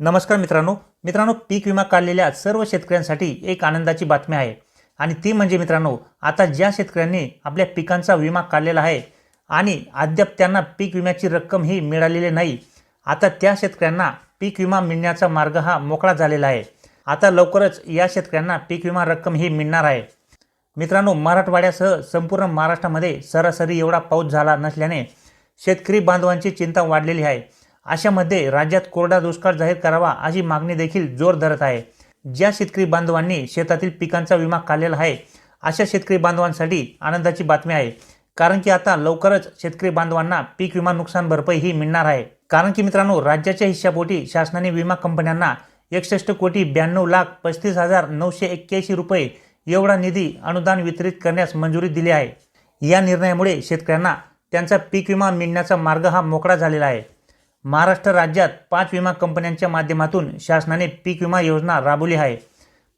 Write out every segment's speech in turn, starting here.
नमस्कार मित्रांनो. मित्रांनो पीक विमा काढलेल्या सर्व शेतकऱ्यांसाठी एक आनंदाची बातमी आहे. आणि ती म्हणजे मित्रांनो आता ज्या शेतकऱ्यांनी आपल्या पिकांचा विमा काढलेला आहे आणि अद्याप त्यांना पीक विम्याची रक्कम ही मिळालेली नाही आता त्या शेतकऱ्यांना पीक विमा मिळण्याचा मार्ग हा मोकळा झालेला आहे. आता लवकरच या शेतकऱ्यांना पीक विमा रक्कम ही मिळणार आहे. मित्रांनो मराठवाड्यासह संपूर्ण महाराष्ट्रामध्ये सरासरी एवढा पाऊस झाला नसल्याने शेतकरी बांधवांची चिंता वाढलेली आहे. अशामध्ये राज्यात कोरडा दुष्काळ जाहीर करावा अशी मागणी देखील जोर धरत आहे. ज्या शेतकरी बांधवांनी शेतातील पिकांचा विमा काढलेला आहे अशा शेतकरी बांधवांसाठी आनंदाची बातमी आहे. कारण की आता लवकरच शेतकरी बांधवांना पीक विमा नुकसान भरपाई ही मिळणार आहे. कारण की मित्रांनो राज्याच्या हिश्शापोटी शासनाने विमा कंपन्यांना एकसष्ट कोटी ब्याण्णव लाख पस्तीस हजार नऊशे एक्क्याऐंशी रुपये एवढा निधी अनुदान वितरित करण्यास मंजुरी दिली आहे. या निर्णयामुळे शेतकऱ्यांना त्यांचा पीक विमा मिळण्याचा मार्ग हा मोकळा झालेला आहे. महाराष्ट्र राज्यात पाच विमा कंपन्यांच्या माध्यमातून शासनाने पीक विमा योजना राबवली आहे.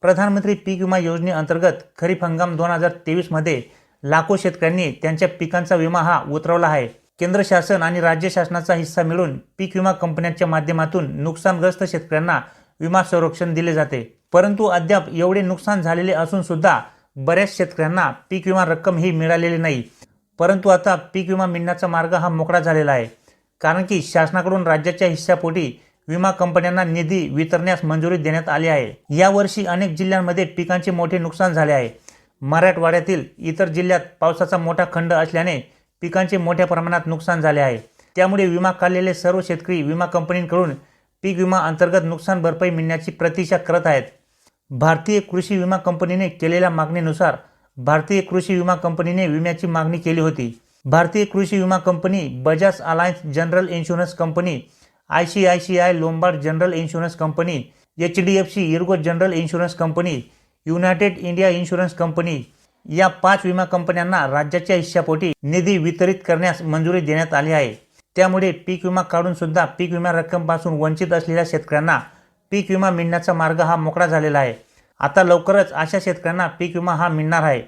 प्रधानमंत्री पीक विमा योजनेअंतर्गत खरीप हंगाम दोन हजार तेवीसमध्ये लाखो शेतकऱ्यांनी त्यांच्या पिकांचा विमा हा उतरवला आहे. केंद्र शासन आणि राज्य शासनाचा हिस्सा मिळून पीक विमा कंपन्यांच्या माध्यमातून नुकसानग्रस्त शेतकऱ्यांना विमा संरक्षण दिले जाते. परंतु अद्याप एवढे नुकसान झालेले असून सुद्धा बऱ्याच शेतकऱ्यांना पीक विमा रक्कम ही मिळालेली नाही. परंतु आता पीक विमा मिळण्याचा मार्ग हा मोकळा झालेला आहे. कारण की शासनाकडून राज्याच्या हिस्सापोटी विमा कंपन्यांना निधी वितरण्यास मंजुरी देण्यात आली आहे. यावर्षी अनेक जिल्ह्यांमध्ये पिकांचे मोठे नुकसान झाले आहे. मराठवाड्यातील इतर जिल्ह्यात पावसाचा मोठा खंड असल्याने पिकांचे मोठ्या प्रमाणात नुकसान झाले आहे. त्यामुळे विमा काढलेले सर्व शेतकरी विमा कंपनींकडून पीक विमा अंतर्गत नुकसान भरपाई मिळण्याची प्रतीक्षा करत आहेत. भारतीय कृषी विमा कंपनीने केलेल्या मागणीनुसार भारतीय कृषी विमा कंपनीने विम्याची मागणी केली होती. भारतीय कृषी विमा company Bajaj Allianz general insurance company I C I C I Lombard general insurance company H D F C Ergo general insurance company United India insurance company या पाच विमा कंपन्यांना राज्याच्या हिश्शापोटी निधी वितरित करण्यास मंजुरी देण्यात आली आहे. त्यामुळे पीक विमा काढून सुद्धा पीक विमा रक्कमपासून वंचित असलेल्या शेतकऱ्यांना पीक विमा मिळण्याचा मार्ग हा मोकळा झालेला आहे. आता लवकरच अशा शेतकऱ्यांना पीक विमा हा मिळणार आहे.